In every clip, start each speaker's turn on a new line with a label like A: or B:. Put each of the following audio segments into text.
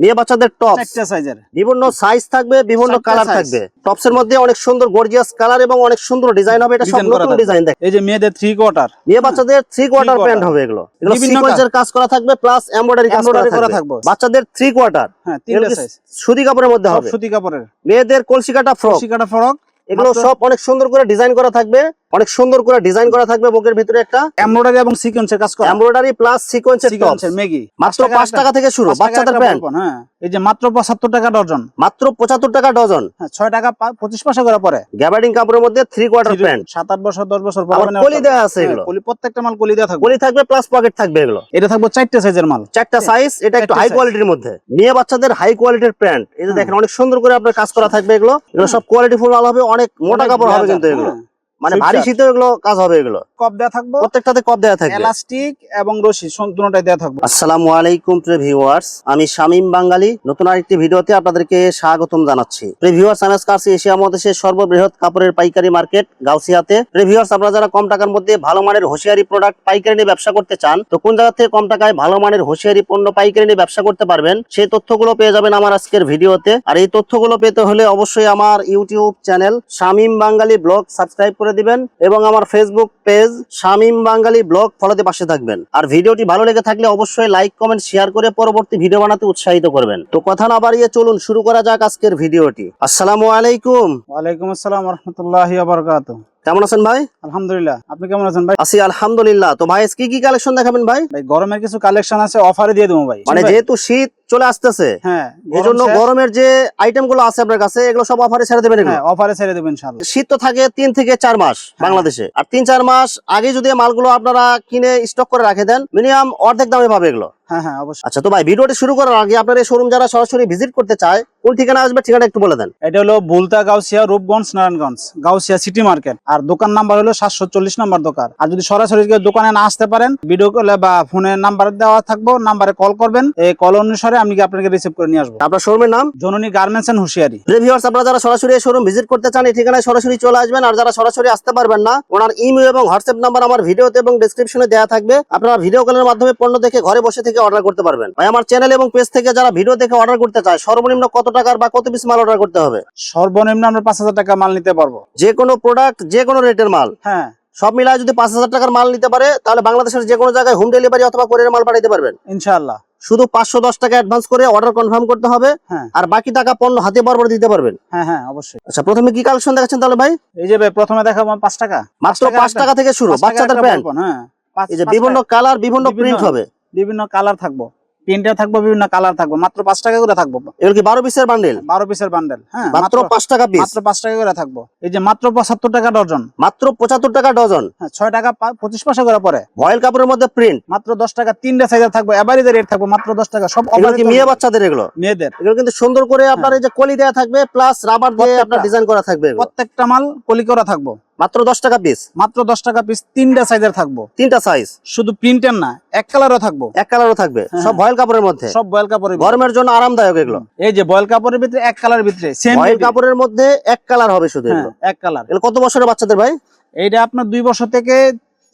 A: মেয়ে বাচ্চাদের টপ
B: সাইজের
A: বিভিন্ন সাইজ থাকবে বিভিন্ন কালার থাকবে। টপস এর মধ্যে অনেক সুন্দর গর্জিয়াস কালার এবং অনেক সুন্দর ডিজাইন হবে। এটা সব নতুন ডিজাইন দেখ।
B: এই যে মেয়েদের থ্রি কোয়ার্টার
A: মেয়ে বাচ্চাদের থ্রি কোয়ার্টার প্যান্ট হবে এগুলো। এগুলো সিকোয়েন্সের কাজ করা থাকবে প্লাস এমব্রয়ডারি কাজ করা থাকবে। বাচ্চাদের থ্রি কোয়ার্টার
B: হ্যাঁ তিনটা সাইজ
A: সুতি কাপড়ের মধ্যে হবে।
B: সুতি কাপড়ের।
A: মেয়েদের কলসিকাটা ফ্রক
B: শিকাটা ফ্রক
A: এগুলো সব অনেক সুন্দর করে ডিজাইন করা থাকবে। অনেক সুন্দর করে ডিজাইন করা থাকবে বুকের ভিতরে একটা
B: এমব্রয়ডারি এবং সিকোয়েন্সের কাজ করা।
A: এমব্রয়ডারি প্লাস সিকোয়েন্সের
B: সিকোয়েন্সের মেগি
A: মাত্র পাঁচ টাকা থেকে শুরু বাচ্চাদের প্যান্ট
B: হ্যাঁ। এই যে মাত্র পঁচাত্তর টাকা ডজন।
A: মাত্র পঁচাত্তর টাকা ডজন।
B: হ্যাঁ ছয় টাকা পা- পঁচিশ পয়সা করে পরে।
A: গ্যাবার্ডিং কাপড়ের মধ্যে থ্রি কোয়ার্টার প্যান্ট
B: সাত আট বছর দশ বছর
A: আবার
B: পরে
A: কলি দেওয়া আছে এগুলো।
B: কলি প্রত্যেকটা মাল কলি দেওয়া থাকবে।
A: কলি থাকবে প্লাস পকেট থাকবে এগুলো।
B: এটা থাকবে চারটে সাইজের মাল।
A: চারটা সাইজ এটা একটু হাই কোয়ালিটির মধ্যে। মেয়ে বাচ্চাদের হাই কোয়ালিটির প্যান্ট এই যে দেখেন অনেক সুন্দর করে আপনার কাজ করা থাকবে এগুলো। এগুলো সব কোয়ালিটি ফুল মাল হবে অনেক মোটা কাপড় হবে কিন্তু এগুলো।
B: হ্যাঁ।
A: মানে ভারী। শীতে এগুলো কাজ হবে এগুলো।
B: কপ দেওয়া থাকব।
A: প্রত্যেকটাতে কপ দেওয়া থাকবে।
B: এলাস্টিক এবং রশি দুটোটাই দেওয়া থাকবে।
A: আসসালামু আলাইকুম প্রিয় ভিউয়ার্স আমি শামীম বাঙালি নতুন আরেকটি ভিডিওতে আপনাদেরকে স্বাগতম জানাচ্ছি। প্রিয় ভিউয়ার্স আমি আজকে আসছি এশিয়া মহাদেশের সর্ববৃহৎ কাপড়ের পাইকারি মার্কেট গাউসিয়াতে। প্রিয় ভিউয়ার্স আপনারা যারা কম টাকার মধ্যে ভালো মানের হোশিয়ারি প্রোডাক্ট পাইকারি নিয়ে ব্যবসা করতে চান তো কোন জায়গা থেকে কম টাকায় ভালো মানের হোশিয়ারি পণ্য পাইকারি নিয়ে ব্যবসা করতে পারবেন সেই তথ্যগুলো পেয়ে যাবেন আমার আজকের ভিডিওতে। আর এই তথ্যগুলো পেতে হলে অবশ্যই আমার YouTube channel Shamim Bangali blog subscribe করে দিবেন এবং আমার Facebook page Shamim Bangali blog ফলোতে পাশে থাকবেন। আর ভিডিওটি ভালো লেগে থাকলে অবশ্যই লাইক কমেন্ট শেয়ার করে পরবর্তী ভিডিও বানাতে উৎসাহিত করবেন। তো কথা না বাড়িয়ে চলুন, শুরু করা যাক আজকের ভিডিওটি আসসালামু আলাইকুম।
B: ওয়ালাইকুম আসসালাম রহমতুল্লাহ বারকাত
A: কেমন আছেন ভাই?
B: আলহামদুলিল্লাহ। আপনি কেমন আছেন ভাই?
A: আছি আলহামদুলিল্লাহ। তো ভাই কি কি কালেকশন দেখাবেন ভাই?
B: ভাই গরমের কিছু কালেকশন আছে অফারে দিয়ে দেবো ভাই।
A: মানে যেহেতু শীত চলে আসতেছে
B: হ্যাঁ
A: এই জন্য গরমের যে আইটেমগুলো আছে আপনার কাছে এগুলো সব অফারে ছেড়ে দেবেন
B: হ্যাঁ অফারে ছেড়ে দেবেন ইনশাআল্লাহ।
A: শীত তো থাকে তিন থেকে চার মাস
B: হ্যাঁ।
A: বাংলাদেশে। আর তিন চার মাস আগে যদি মালগুলো আপনারা কিনে স্টক করে রাখে দেন মিনিমাম অর্ধেক দামে পাবে এগুলো।
B: হ্যাঁ হ্যাঁ অবশ্যই।
A: আচ্ছা তো ভাই ভিডিওটি শুরু করার আগে আপনার এই শোরুম যারা সরাসরি ভিজিট করতে চায় কোন ঠিকানা আসবে ঠিকানা একটু বলে দেন।
B: এটা হলো বুলতা গাউসিয়া রূপগঞ্জ নারায়ণগঞ্জ গাউসিয়া সিটি মার্কেট আর দোকান নাম্বার হলো সাতশো চল্লিশ নাম্বার দোকান। আর যদি সরাসরি দোকানে না আসতে পারেন ভিডিও কলে বা ফোনের নাম্বার দেওয়া থাকব নাম্বারে কল করবেন। এই কল অনুসারে আমি কি আপনাকে রিসিভ করে নিয়ে আসব।
A: আপনার শোরুমের নাম?
B: জননী গার্মেন্টস এন্ড হুঁশিয়ারি।
A: রিভিউয়ার্স আপনারা যারা সরাসরি এই শোরুম ভিজিট করতে চান এই ঠিকানায় সরাসরি চলে আসবেন। আর যারা সরাসরি আসতে পারবেন না ওনার ইমেল এবং হোয়াটসঅ্যাপ নাম্বার আমার ভিডিওতে এবং ডেসক্রিপশনে দেওয়া থাকবে। আপনারা ভিডিও কলের মাধ্যমে পণ্য দেখে ঘরে বসে থেকে অর্ডার করতে পারবেন। ভাই আমার চ্যানেল এবং পেজ থেকে যারা ভিডিও দেখে অর্ডার করতে চায় সর্বনিম্ন কত টাকার বা কত পিস মাল অর্ডার করতে হবে?
B: সর্বনিম্ন আমরা পাঁচ হাজার টাকা মাল নিতে পারব।
A: যে কোনো প্রোডাক্ট যে কোনো রেটের মাল।
B: হ্যাঁ।
A: সব মিলায় যদি পাঁচ হাজার টাকার মাল নিতে পারে তাহলে বাংলাদেশের যে কোনো জায়গায় হোম ডেলিভারি অথবা কোরিয়ার মাল পাঠাতে পারবেন।
B: ইনশাআল্লাহ।
A: শুধু পাঁচশো দশ টাকা অ্যাডভান্স করে অর্ডার কনফার্ম করতে হবে
B: হ্যাঁ।
A: আর বাকি টাকা পণ্য হাতে বরাবর দিতে পারবেন।
B: হ্যাঁ হ্যাঁ অবশ্যই।
A: আচ্ছা প্রথমে কি কালেকশন দেখাচ্ছেন তাহলে ভাই?
B: এই যে ভাই প্রথমে দেখাবো পাঁচ টাকা।
A: মাত্র পাঁচ টাকা থেকে শুরু বাচ্চাদের প্যান্ট।
B: হ্যাঁ।
A: এই যে বিভিন্ন কালার বিভিন্ন- প্রিন্ট হবে।
B: বিভিন্ন কালার থাকব। প্রিন্টার থাকব বিভিন্ন কালার থাকব। মাত্র পাঁচ টাকা করে থাকব।
A: এগুলো কি বারো পিসের বান্ডেল
B: বারো পিসের বান্ডেল হ্যাঁ
A: মাত্র পাঁচ টাকা পিস
B: মাত্র পাঁচ টাকা করে থাকব। এই যে মাত্র পঁচাত্তর টাকা ডজন।
A: মাত্র পঁচাত্তর টাকা ডজন?
B: হ্যাঁ ছয় টাকা পঁচিশ পয়সা করে পরে
A: ভয়েল কাপড়ের মধ্যে প্রিন্ট
B: মাত্র দশ টাকা তিনটা সাইজের থাকব। এভারেজ রেট থাকব মাত্র দশ টাকা। সব
A: এগুলো কি মেয়ে বাচ্চাদের এগুলো?
B: মেয়েদের।
A: এগুলো কিন্তু সুন্দর করে আপনার এই যে কলি দেওয়া থাকবে প্লাস রাবার দিয়ে আপনার ডিজাইন করা থাকবে
B: প্রত্যেকটা মাল কলি করা থাকব।
A: মাত্র দশ টাকা পিস
B: মাত্র দশ টাকা পিস তিনটা সাইজের থাকব।
A: তিনটা সাইজ
B: শুধু প্রিন্টের না এক কালারও থাকব।
A: এক কালারও থাকবে?
B: হ্যাঁ।
A: সব ভয়েল কাপড়ের মধ্যে?
B: সব বয়েল কাপড়ের
A: গরমের জন্য আরামদায়ক এগুলো?
B: এই যে বয়েল কাপড়ের ভিতরে এক কালারের ভিতরে সেম
A: ভয়েল কাপড়ের মধ্যে এক কালার হবে শুধু
B: হ্যাঁ এক কালার
A: কত বছরের বাচ্চাদের ভাই?
B: এইটা আপনার দুই বছর থেকে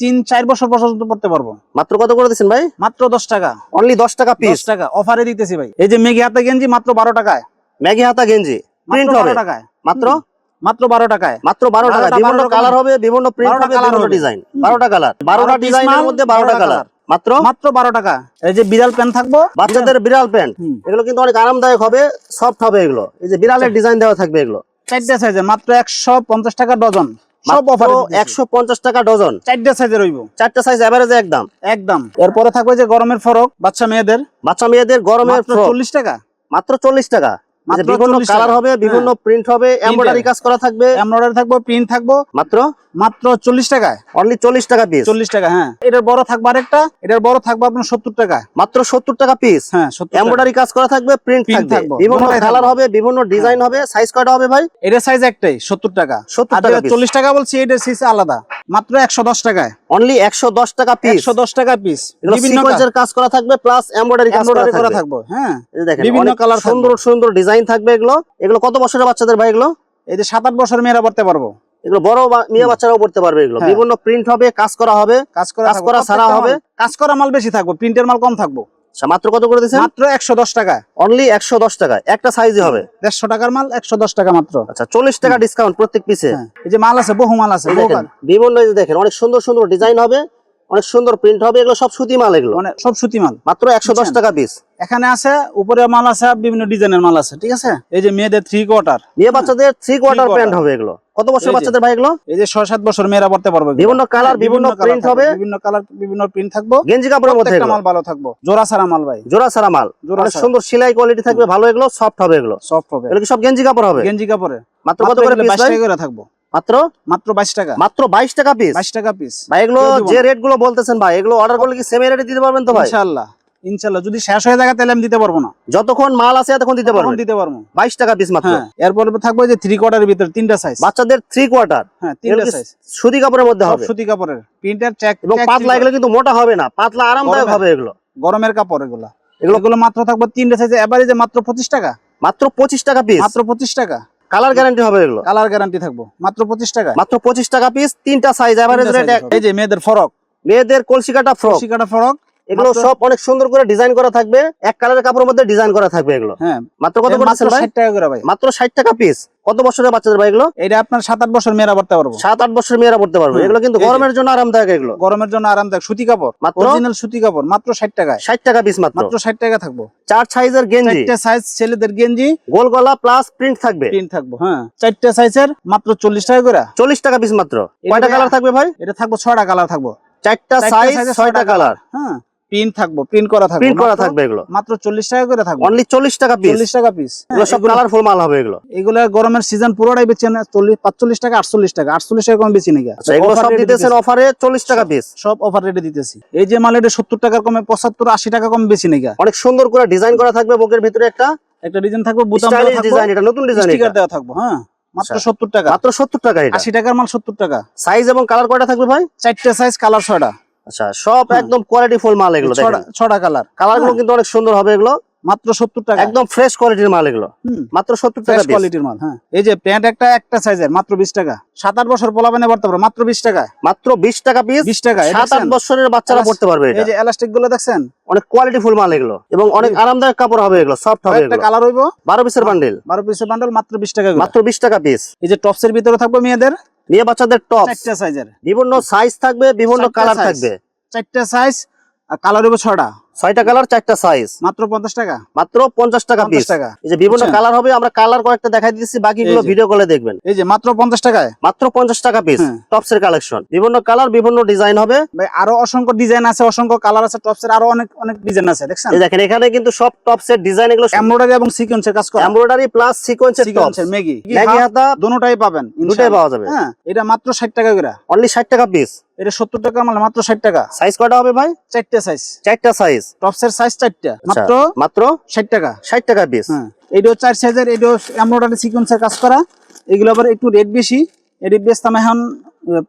B: তিন চার বছর পর্যন্ত পড়তে পারব।
A: মাত্র কত করে দিচ্ছেন ভাই?
B: মাত্র দশ টাকা।
A: অনলি দশ টাকা পিস
B: টাকা অফারে দিতেছি ভাই। এই যে মেঘি হাতা গেঞ্জি মাত্র বারো টাকায়।
A: ম্যাগি হাতা গেঞ্জি। প্রিন্ট হবে
B: বারো টাকায়।
A: মাত্র?
B: মাত্র বারো টাকায়।
A: মাত্র বারো টাকা বিভিন্ন কালার হবে বিভিন্ন প্রিন্ট হবে বিভিন্ন ডিজাইন বারোটা কালার বারোটা ডিজাইনের মধ্যে বারোটা কালার মাত্র?
B: মাত্র বারো টাকা। এই যে বিড়াল প্যান্ট থাকব?
A: বাচ্চাদের বিড়াল। প্যান্ট এগুলো কিন্তু অনেক আরামদায়ক হবে সফট হবে এগুলো। এই যে বিড়ালের ডিজাইন দেওয়া থাকবে এগুলো।
B: চারটে সাইজের মাত্র একশো পঞ্চাশ টাকা ডজন। সব অফারে
A: টাকা ডজন।
B: চারটে সাইজের রইব
A: চারটা সাইজ এভারেজে একদম।
B: একদম। এরপরে থাকবে যে গরমের ফরক বাচ্চা মেয়েদের।
A: বাচ্চা মেয়েদের গরমের
B: মাত্র
A: ফ্রক।
B: চল্লিশ টাকা।
A: মাত্র চল্লিশ টাকা। বিভিন্ন কালার হবে বিভিন্ন প্রিন্ট হবে এমব্রয়ডারি কাজ করা থাকবে।
B: এমব্রয়ডারি থাকব প্রিন্ট থাকব।
A: মাত্র?
B: মাত্র চল্লিশ টাকায়।
A: অনলি চল্লিশ টাকা পিস
B: চল্লিশ টাকা হ্যাঁ। এটার বড় থাকবে আরেকটা। এটার বড় থাকবে আপনার সত্তর টাকা
A: মাত্র সত্তর টাকা পিস
B: হ্যাঁ সত্তর
A: এমব্রয়ডারি কাজ করা থাকবে প্রিন্ট থাকবে। বিভিন্ন কালার হবে বিভিন্ন ডিজাইন হবে। সাইজ কয়টা হবে ভাই?
B: এটার সাইজ একটাই সত্তর টাকা।
A: 70
B: আর
A: টাকা
B: চল্লিশ টাকা বলছি এটার সাইজ আলাদা। মাত্র একশো দশ টাকায়।
A: অনলি একশো দশ টাকা পিস
B: একশো দশ টাকা পিস বিভিন্ন
A: কাজ করা থাকবে প্লাস এমব্রয়ডারি কাজ করা থাকবে।
B: হ্যাঁ।
A: এই দেখেন
B: বিভিন্ন
A: কালার সুন্দর সুন্দর ডিজাইন থাকবে এগুলো। এগুলো কত বছরের বাচ্চাদের ভাই এগুলো?
B: এই যে সাত আট বছর মেয়েরা পড়তে পারব।
A: এগুলো বড় মেয়ে বাচ্চারাও পড়তে পারবে এগুলো।
B: হ্যাঁ।
A: বিভিন্ন প্রিন্ট হবে কাজ করা হবে।
B: কাজ করা
A: কাজ করা
B: প্রত্যেকটা
A: সারা হবে।
B: কাজ করা মাল বেশি থাকব প্রিন্টের মাল কম থাকব।
A: মাত্র কত করে দিচ্ছেন
B: মাত্র একশো দশ টাকা।
A: অনলি একশো দশ টাকা। একটা সাইজই হবে।
B: দেড়শো টাকার মাল একশো দশ টাকা মাত্র।
A: আচ্ছা চল্লিশ টাকা ডিসকাউন্ট প্রত্যেক পিসে
B: হ্যাঁ, এই যে মাল আছে বহু মাল আছে
A: বিভিন্ন দেখেন অনেক সুন্দর সুন্দর ডিজাইন হবে অনেক সুন্দর প্রিন্ট হবে এগুলো সব সুতি মাল এগুলো।
B: সব সুতি মাল।
A: মাত্র একশো দশ টাকা পিস
B: এখানে আছে উপরে মাল আছে বিভিন্ন ডিজাইনের মাল আছে ঠিক আছে? এই যে মেয়েদের থ্রি কোয়ার্টার
A: মেয়ে বাচ্চাদের থ্রি কোয়ার্টার প্যান্ট হবে এগুলো। কত বছর বাচ্চাদের ভাই এগুলো?
B: এই যে ছয় সাত বছর মেয়েরা পড়তে পারবে
A: বিভিন্ন কালার বিভিন্ন প্রিন্ট হবে।
B: বিভিন্ন কালার বিভিন্ন প্রিন্ট থাকব।
A: গেঞ্জি কাপড়ের মধ্যে
B: মাল ভালো থাকব। জোড়া সারা মাল ভাই।
A: জোড়া সারা মাল।
B: জোড়া
A: সুন্দর সেলাই কোয়ালিটি থাকবে ভালো এগুলো সফট হবে এগুলো।
B: সফট হবে।
A: এগুলো সব গেঞ্জি কাপড় হবে?
B: গেঞ্জি কাপড়ে।
A: মাত্র কত করে পিস ভাই?
B: থাকব।
A: মাত্র?
B: মাত্র বাইশ টাকা।
A: মাত্র বাইশ টাকা পিস
B: বাইশ টাকা পিস
A: ভাই এগুলো যে রেটগুলো বলতেছেন ভাই এগুলো অর্ডার করলে কি সেম রেটে দিতে পারবেন তো ভাই?
B: ইনশাল্লাহ ইনশাল্লাহ যদি শেষ হয়ে যায় তাহলে আমি দিতে পারব না।
A: যতক্ষণ মাল আছে ততক্ষণ দিতে
B: তখন দিতে পারব।
A: বাইশ টাকা পিস মাত্র।
B: হ্যাঁ এরপরে থাকবে যে থ্রি কোয়ার্টারের ভিতরে তিনটা সাইজ
A: বাচ্চাদের থ্রি কোয়ার্টার
B: হ্যাঁ তিনটা সাইজ
A: সুতি কাপড়ের মধ্যে হবে।
B: সুতি কাপড়ের। প্রিন্টার চেক
A: এবং পাতলা এগুলো কিন্তু মোটা হবে না পাতলা আরামদায়ক
B: গরমের।
A: হবে এগুলো।
B: গরমের কাপড় এগুলো। মাত্র থাকবে তিনটা সাইজে এভারেজে মাত্র পঁচিশ টাকা।
A: মাত্র পঁচিশ টাকা পিস
B: মাত্র পঁচিশ টাকা।
A: কালার গ্যারান্টি হবে এগুলো।
B: কালার গ্যারান্টি থাকব। মাত্র পঁচিশ টাকা।
A: মাত্র পঁচিশ টাকা পিস তিনটা সাইজ এভারেজ রেট
B: এই যে মেয়েদের ফরক
A: মেয়েদের কলসি কাটা ফ্রক
B: ফরক
A: এগুলো সব অনেক সুন্দর করে ডিজাইন করা থাকবে। এক কালারের কাপড়ের মধ্যে ডিজাইন করা থাকবে এগুলো।
B: হ্যাঁ
A: মাত্র কত করে
B: মাত্র ষাট টাকা করে ভাই।
A: মাত্র ষাট টাকা পিস কত বছরের বাচ্চাদের ভাই এগুলো?
B: এটা আপনার সাত আট বছর মেয়েরা পড়তে পারব।
A: সাত আট বছরের মেয়েরা পড়তে পারবে। এগুলো কিন্তু গরমের জন্য আরামদায়ক এগুলো।
B: গরমের জন্য আরামদায়ক। সুতি কাপড়
A: মাত্র?
B: অরিজিনাল সুতি কাপড় মাত্র ষাট টাকায়।
A: ষাট টাকা পিস মাত্র।
B: মাত্র ষাট টাকা থাকব।
A: চার সাইজের গেঞ্জি।
B: চারটে সাইজ ছেলেদের গেঞ্জি।
A: গোল গলা প্লাস প্রিন্ট থাকবে।
B: প্রিন্ট থাকব হ্যাঁ। চারটে সাইজের মাত্র চল্লিশ টাকা করে।
A: চল্লিশ টাকা পিস মাত্র। কয়টা কালার থাকবে ভাই?
B: এটা থাকব ছয়টা কালার থাকব।
A: চারটা সাইজ ছয়টা কালার
B: হ্যাঁ। প্রিন্ট থাকব প্রিন্ট করা থাকবে।
A: প্রিন্ট করা থাকবে এগুলো?
B: মাত্র চল্লিশ টাকা করে থাকবে।
A: অনলি চল্লিশ টাকা পিস
B: চল্লিশ টাকা পিস
A: এগুলো সব কালারফুল মাল হবে এগুলো।
B: এগুলো গরমের সিজন পুরোটাই বেচে না চল্লিশ পাঁচচল্লিশ টাকা আটচল্লিশ টাকা। আটচল্লিশ টাকা কম বেশি নাকি?
A: আচ্ছা এগুলো সব দিতেছেন অফারে চল্লিশ টাকা পিস
B: সব অফার রেটে দিতেছি। এই যে মাল এটা সত্তর টাকার কমে পঁচাত্তর আশি টাকা কম বেশি নাকি?
A: অনেক সুন্দর করে ডিজাইন করা থাকবে বুকের ভিতরে একটা
B: একটা ডিজাইন থাকবে বুতাম
A: স্টাইলিশ ডিজাইন এটা নতুন ডিজাইন
B: স্টিকার দেওয়া থাকব হ্যাঁ? মাত্র
A: আচ্ছা।
B: সত্তর টাকা।
A: মাত্র সত্তর টাকা এটা।
B: আশি টাকার মাল সত্তর টাকা।
A: সাইজ এবং কালার কয়টা থাকবে ভাই?
B: চারটে সাইজ কালার ছয়টা।
A: আচ্ছা সব একদম কোয়ালিটি ফুল মাল এগুলো
B: ছটা কালার
A: কালারগুলো
B: হ্যাঁ।
A: কিন্তু অনেক সুন্দর হবে এগুলো।
B: মাত্র সত্তর টাকা।
A: একদম ফ্রেশ কোয়ালিটির মাল এগুলো। মাত্র সত্তর টাকা
B: কোয়ালিটির মাল হ্যাঁ। এই যে প্যান্ট একটা একটা সাইজের মাত্র বিশ টাকা। সাত আট বছর পোলাবেনে পড়তে পারবে মাত্র বিশ টাকা
A: মাত্র বিশ টাকা পিস
B: বিশ টাকা
A: সাত আট বছরের বাচ্চারা পড়তে পারবে
B: এই যে এলাস্টিকগুলো দেখছেন?
A: অনেক কোয়ালিটি ফুল মাল এগুলো। এবং অনেক আরামদায়ক কাপড় হবে এগুলো সফট হবে
B: একটা কালার হইব?
A: বারো পিসের বান্ডেল
B: বারো পিসের বান্ডেল মাত্র বিশ টাকা
A: মাত্র বিশ টাকা পিস
B: এই যে টপসের ভিতরে থাকবে মেয়েদের?
A: মেয়ে বাচ্চাদের টপ
B: চারটা সাইজের
A: বিভিন্ন সাইজ থাকবে বিভিন্ন কালার। থাকবে।
B: চারটা সাইজ আর কালার হবে ছটা।
A: ছয়টা কালার চারটা সাইজ
B: মাত্র পঞ্চাশ টাকা?
A: মাত্র পঞ্চাশ টাকা পিস
B: টাকা।
A: এই যে বিভিন্ন কালার হবে আমরা কালার কয়েকটা দেখাই দিচ্ছি বাকিগুলো ভিডিও কলে দেখবেন।
B: এই যে মাত্র পঞ্চাশ টাকায়?
A: মাত্র পঞ্চাশ টাকা পিস। টপস এর কালেকশন বিভিন্ন কালার বিভিন্ন ডিজাইন হবে।
B: আরও অসংখ্য ডিজাইন আছে অসংখ্য কালার আছে টপস এর আরও অনেক অনেক ডিজাইন আছে দেখছেন?
A: দেখেন এখানে কিন্তু সব টপস এর ডিজাইন এগুলো
B: এমব্রয়ডারি এবং সিকোয়েন্সের কাজ করা।
A: এমব্রয়ডারি প্লাস সিকোয়েন্সের টপস
B: মেগি
A: ম্যাগি হাতা
B: দুটোটাই পাবেন
A: দুটাই। পাওয়া যাবে।
B: হ্যাঁ এটা মাত্র ষাট টাকা করে।
A: অনলি ষাট টাকা পিস
B: এটা সত্তর টাকা মানে মাত্র ষাট টাকা।
A: সাইজ কয়টা হবে ভাই?
B: চারটে সাইজ
A: চারটা সাইজ
B: টপস এর সাইজ চারটা। মাত্র
A: মাত্র
B: ষাট টাকা।
A: ষাট টাকা পিস
B: হ্যাঁ এটাও চার সাইজের এটাও এমব্রয়ডারি সিকোয়েন্সের কাজ করা। এগুলো আবার একটু রেট বেশি। এটি বেচতাম এখন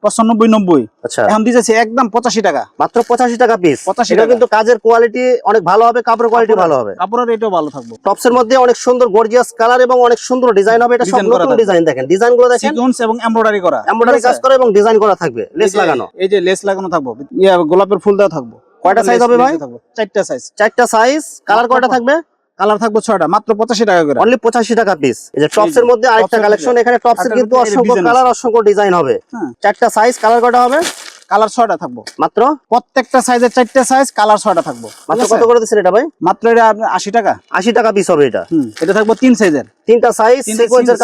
B: পঁচানব্বই নব্বই।
A: আচ্ছা।
B: এখন দিতেছি একদম পঁচাশি টাকা।
A: মাত্র পঁচাশি টাকা পিস
B: 85
A: এটা
B: টাকা।
A: কিন্তু কাজের কোয়ালিটি অনেক ভালো হবে কাপড়ের কোয়ালিটি ভালো হবে।
B: কাপড়ের রেটও ভালো থাকব।
A: টপস এর মধ্যে অনেক সুন্দর গর্জিয়াস কালার এবং অনেক সুন্দর ডিজাইন হবে। এটা সব নতুন ডিজাইন দেখেন। ডিজাইনগুলো দেখেন।
B: সিকোয়েন্স এবং এমব্রয়ডারি করা।
A: এমব্রয়ডারি কাজ করা এবং ডিজাইন করা থাকবে। লেস লাগানো।
B: এই যে লেস লাগানো থাকব। ইয়া, গোলাপের ফুল দেওয়া থাকব।
A: কয়টা size হবে ভাই?
B: চারটা সাইজ
A: চারটা সাইজ কালার কয়টা থাকবে?
B: কালার থাকব ছয়টা মাত্র পঁচাশি টাকা করে।
A: অনলি পঁচাশি টাকা পিস এই যে টপস এর মধ্যে আরেকটা কালেকশন এখানে টপস এর কিন্তু অসংখ্য কালার অসংখ্য ডিজাইন হবে।
B: হ্যাঁ।
A: চারটা সাইজ কালার কয়টা হবে?
B: কালার ছয়টা থাকব।
A: মাত্র?
B: প্রত্যেকটা সাইজের চারটা সাইজ কালার ছয়টা থাকব।
A: মাত্র কত করে দিচ্ছেন এটা ভাই?
B: মাত্র এটা আশি টাকা।
A: আশি টাকা পিস হবে এটা।
B: এটা থাকব তিন সাইজের
A: তিনটা সাইজ সিকোয়েন্সের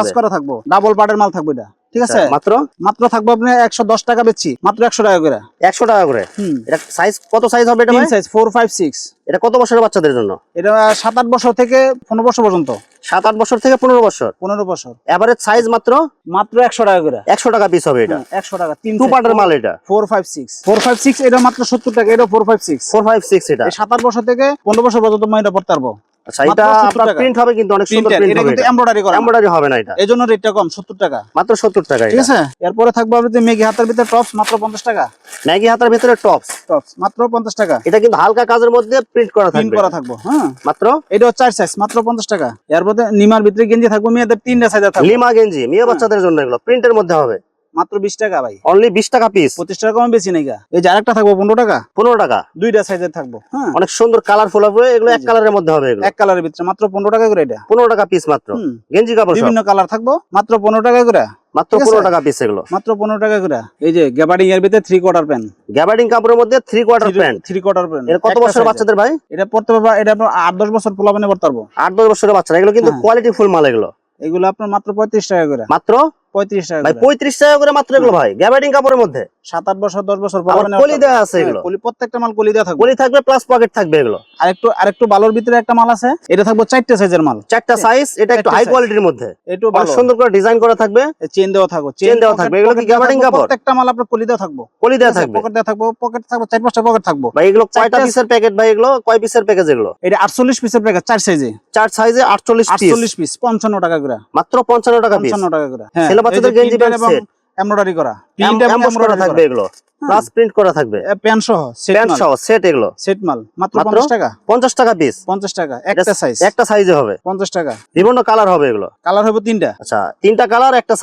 A: কাজ করা থাকব।
B: ডাবল পার্টের মাল থাকবে এটা। ঠিক আছে?
A: মাত্র?
B: মাত্র থাকব আপনার একশো দশ টাকা বেচছি। মাত্র একশো টাকা করে।
A: একশো টাকা করে? এটা সাইজ কত সাইজ হবে এটা
B: সাইজ ফোর ফাইভ সিক্স
A: এটা কত বছরের বাচ্চাদের জন্য?
B: এটা সাত আট বছর থেকে পনেরো বছর পর্যন্ত।
A: সাত আট বছর থেকে পনেরো বছর?
B: পনেরো বছর।
A: এভারেজ সাইজ মাত্র?
B: মাত্র একশো টাকা করে।
A: একশো টাকা পিস হবে এটা।
B: একশো টাকা তিন
A: টু পার্টের মাল এটা।
B: Four five six four five six এটা মাত্র সত্তর টাকা এটা four five six
A: four five six এটা।
B: সাত আট বছর থেকে পনেরো বছর পর্যন্ত মহিলা পড়তে পারব।
A: আচ্ছা এটা আপনার। প্রিন্ট হবে কিন্তু অনেক সুন্দর প্রিন্ট
B: এটা
A: হবে
B: কিন্তু এমব্রয়ডারি করা।
A: এমব্রয়ডারি হবে না এটা।
B: এই জন্য রেটটা কম সত্তর টাকা।
A: মাত্র সত্তর টাকা
B: ঠিক আছে? এরপরে থাকবে আপনাদের মেঘি হাতের ভিতরে টপস মাত্র পঞ্চাশ টাকা।
A: ম্যাগি হাতার ভিতরে টপস
B: টপস মাত্র পঞ্চাশ টাকা।
A: এটা কিন্তু হালকা কাজের মধ্যে প্রিন্ট করা
B: প্রিন্ট করা থাকব হ্যাঁ।
A: মাত্র?
B: এটাও চার সাইজ মাত্র পঞ্চাশ টাকা। এরপরে নিমার ভিতরে গেঞ্জি থাকব মেয়েদের তিনটা সাইজ থাকবে।
A: লিমা গেঞ্জি মেয়ে বাচ্চাদের জন্য এগুলো। প্রিন্টের মধ্যে হবে।
B: মাত্র বিশ টাকা ভাই।
A: অনলি বিশ টাকা পিস
B: পঁচিশ টাকা কমে বেশি নেই। এই যে আরেকটা থাকব পনেরো টাকা?
A: পনেরো টাকা?
B: দুইটা সাইজের থাকব হ্যাঁ।
A: অনেক সুন্দর কালারফুল হবে এগুলো এক কালারের মধ্যে হবে
B: এক কালারের ভিতরে মাত্র পনেরো টাকা করে এটা।
A: পনেরো টাকা পিস মাত্র? গেঞ্জি কাপড়
B: বিভিন্ন কালার থাকব মাত্র পনেরো টাকা করে।
A: মাত্র পনেরো টাকা পিস এগুলো।
B: মাত্র পনেরো টাকা করে। এই যে গ্যাবার্ডিং এর ভিতরে থ্রি কোয়ার্টার প্যান্ট
A: গ্যাবার্ডিং কাপড়ের মধ্যে three quarter pant
B: three quarter pant
A: কত বছর বাচ্চাদের ভাই?
B: এটা পড়তে পারবা এটা আপনার আট দশ বছর পড়তে পারব।
A: আট দশ বছরের বাচ্চারা এগুলো কিন্তু
B: হ্যাঁ।
A: কোয়ালিটি ফুল মাল এগুলো।
B: এগুলো আপনার মাত্র পঁয়ত্রিশ টাকা করে।
A: মাত্র
B: পঁয়ত্রিশ টাকা
A: ভাই পঁয়ত্রিশ টাকা করে মাত্র এগুলো ভাই গ্যাবার্ডিং কাপড়ের মধ্যে।
B: সাত আট বছর দশ বছর
A: কলি দেওয়া আছে
B: হ্যাঁ,
A: এগুলো।
B: কলি প্রত্যেকটা মাল কলি দেওয়া থাকবে।
A: কলি থাকবে প্লাস পকেট থাকবে এগুলো।
B: ভিতরে একটা মাল আছে এটা থাকব চারটে সাইজের মাল।
A: চারটা সাইজ এটা একটু হাই কোয়ালিটির মধ্যে।
B: একটু
A: সুন্দর করে ডিজাইন করা থাকবে।
B: চেন দেওয়া থাকবে।
A: দেওয়া থাকবে। এগুলো কি gabbardine কাপড়?
B: প্রত্যেকটা মাল আপনার কলি দেওয়া থাকব।
A: কলি দেওয়া থাকবে।
B: পকেট দেওয়া থাকব পকেট থাকব চার পাঁচটা পকেট থাকব।
A: ভাই এগুলো কয়টা
B: চারটা-
A: পিসের প্যাকেট ভাই এগুলো? কয় পিসের প্যাকেজ এগুলো?
B: এটা আটচল্লিশ পিসের প্যাকেট চার সাইজে
A: চার সাইজে আটচল্লিশ পিস
B: আটচল্লিশ পিস পঞ্চান্ন টাকা করে।
A: মাত্র পঞ্চান্ন টাকা পিস
B: পঞ্চান্ন টাকা করে।
A: ছেলে বাচ্চাদের গেঞ্জি প্যান্ট এবং
B: এমব্রয়ডারি করা।
A: এমবস
B: টাকা?
A: বিভিন্ন কালার হবে এগুলো।
B: কালার তিনটা।
A: আচ্ছা, তিনটা কালার একটা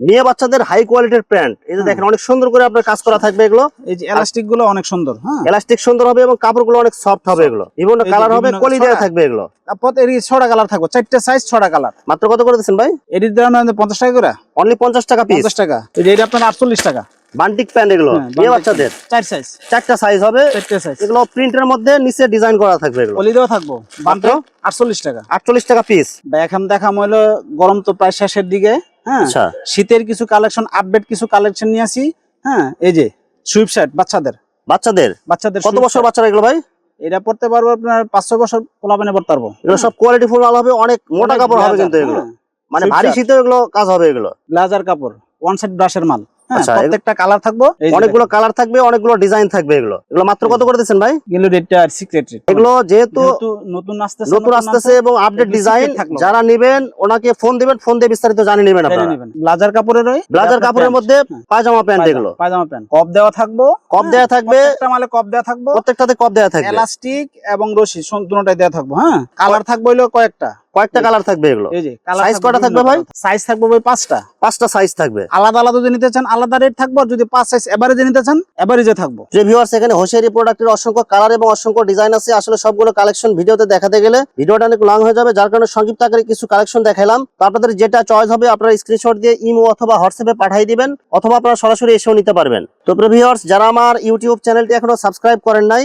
A: মেয়ে বাচ্চাদের হাই কোয়ালিটির প্যান্ট এই যে দেখেন অনেক সুন্দর করে আপনার কাজ করা থাকবে এগুলো।
B: এই যে এলাস্টিকগুলো অনেক সুন্দর
A: এলাস্টিক সুন্দর হবে এবং কাপড়গুলো অনেক সফট হবে এগুলো। বিভিন্ন কালার হবে কলি থাকবে এগুলো।
B: তারপর কালার থাকবে চারটা সাইজ ছটা কালার
A: মাত্র কত করে ভাই?
B: এর দাম 50 টাকা করে?
A: অনলি 50 টাকা পিস
B: টাকা। আপনার 48 চল্লিশ টাকা।
A: বান্টিক প্যান্ট এগুলো
B: হ্যাঁ,
A: মেয়ে বাচ্চাদের?
B: চার সাইজ
A: চারটা সাইজ হবে।
B: চারটা সাইজ
A: এগুলো প্রিন্টের মধ্যে নিচে ডিজাইন করা থাকবে এগুলো।
B: অলি দেওয়া থাকব।
A: মাত্র?
B: আটচল্লিশ টাকা।
A: আটচল্লিশ টাকা পিস
B: এখন দেখাম হলো গরম তো প্রায় শেষের দিকে হ্যাঁ?
A: আচ্ছা।
B: শীতের কিছু কালেকশন আপডেট কিছু কালেকশন নিয়ে আসি হ্যাঁ? এই যে সুইপ শার্ট বাচ্চাদের।
A: বাচ্চাদের?
B: বাচ্চাদের
A: কত বছর বাচ্চারা এগুলো ভাই?
B: এটা পড়তে পারব আপনার পাঁচশো বছর পোলাপানে পড়তে পারব।
A: এগুলো সব কোয়ালিটি ফুল হবে অনেক মোটা কাপড় হবে কিন্তু এগুলো।
B: হ্যাঁ।
A: মানে ভারী শীতে এগুলো কাজ হবে এগুলো।
B: ব্লাজার কাপড় ওয়ান সাইড ব্রাশের মাল। প্রত্যেকটা কালার থাকব।
A: অনেকগুলো কালার থাকবে অনেকগুলো ডিজাইন থাকবে এগুলো। এগুলো মাত্র কত করে দিচ্ছেন ভাই?
B: এগুলো রেটটা আর সিক্রেট রেট
A: এগুলো যেহেতু
B: যেহেতু নতুন আসতেছে
A: নতুন আসতেছে এবং আপডেট ডিজাইন যারা নেবেন ওনাকে ফোন দিবেন ফোন দিয়ে বিস্তারিত জানিয়ে নেবেন আপনারা।
B: ব্লাজার কাপড়ের
A: ব্লাজার কাপড়ের মধ্যে
B: হ্যাঁ।
A: পায়জামা প্যান্ট এগুলো।
B: পায়জামা প্যান্ট। কপ দেওয়া থাকব।
A: কপ
B: হ্যাঁ,
A: দেওয়া থাকবে।
B: প্রত্যেকটা মালে কপ দেওয়া থাকব।
A: প্রত্যেকটাতে কপ দেওয়া থাকবে।
B: এলাস্টিক এবং রশি দেওয়া থাকব হ্যাঁ। কালার থাকবে কয়েকটা।
A: কয়েকটা কালার থাকবে এগুলো।
B: এই যে কালার
A: কয়টা থাকবে ভাই?
B: সাইজ থাকবে ভাই পাঁচটা।
A: পাঁচটা সাইজ থাকবে।
B: আলাদা আলাদা যদি নিতে চান আলাদা রেট থাকব আর যদি পাঁচ সাইজ এভারেজে নিতে চান এভারেজে থাকব।
A: যে ভিউয়ার্স এখানে হোশিয়ারি প্রোডাক্টের অসংখ্য কালার এবং অসংখ্য ডিজাইন আছে আসলে সবগুলো কালেকশন ভিডিওতে দেখাতে গেলে ভিডিওটা অনেক লং হয়ে যাবে যার কারণে সংক্ষিপ্ত আকারে কিছু কালেকশন দেখাইলাম। তো আপনাদের যেটা চয়েস হবে আপনারা স্ক্রিনশট দিয়ে ইমো অথবা হোয়াটসঅ্যাপে পাঠিয়ে দিবেন অথবা আপনারা সরাসরি এসেও নিতে পারবেন। তো ভিউয়ার্স যারা আমার ইউটিউব চ্যানেলটি এখনও সাবস্ক্রাইব করেন নাই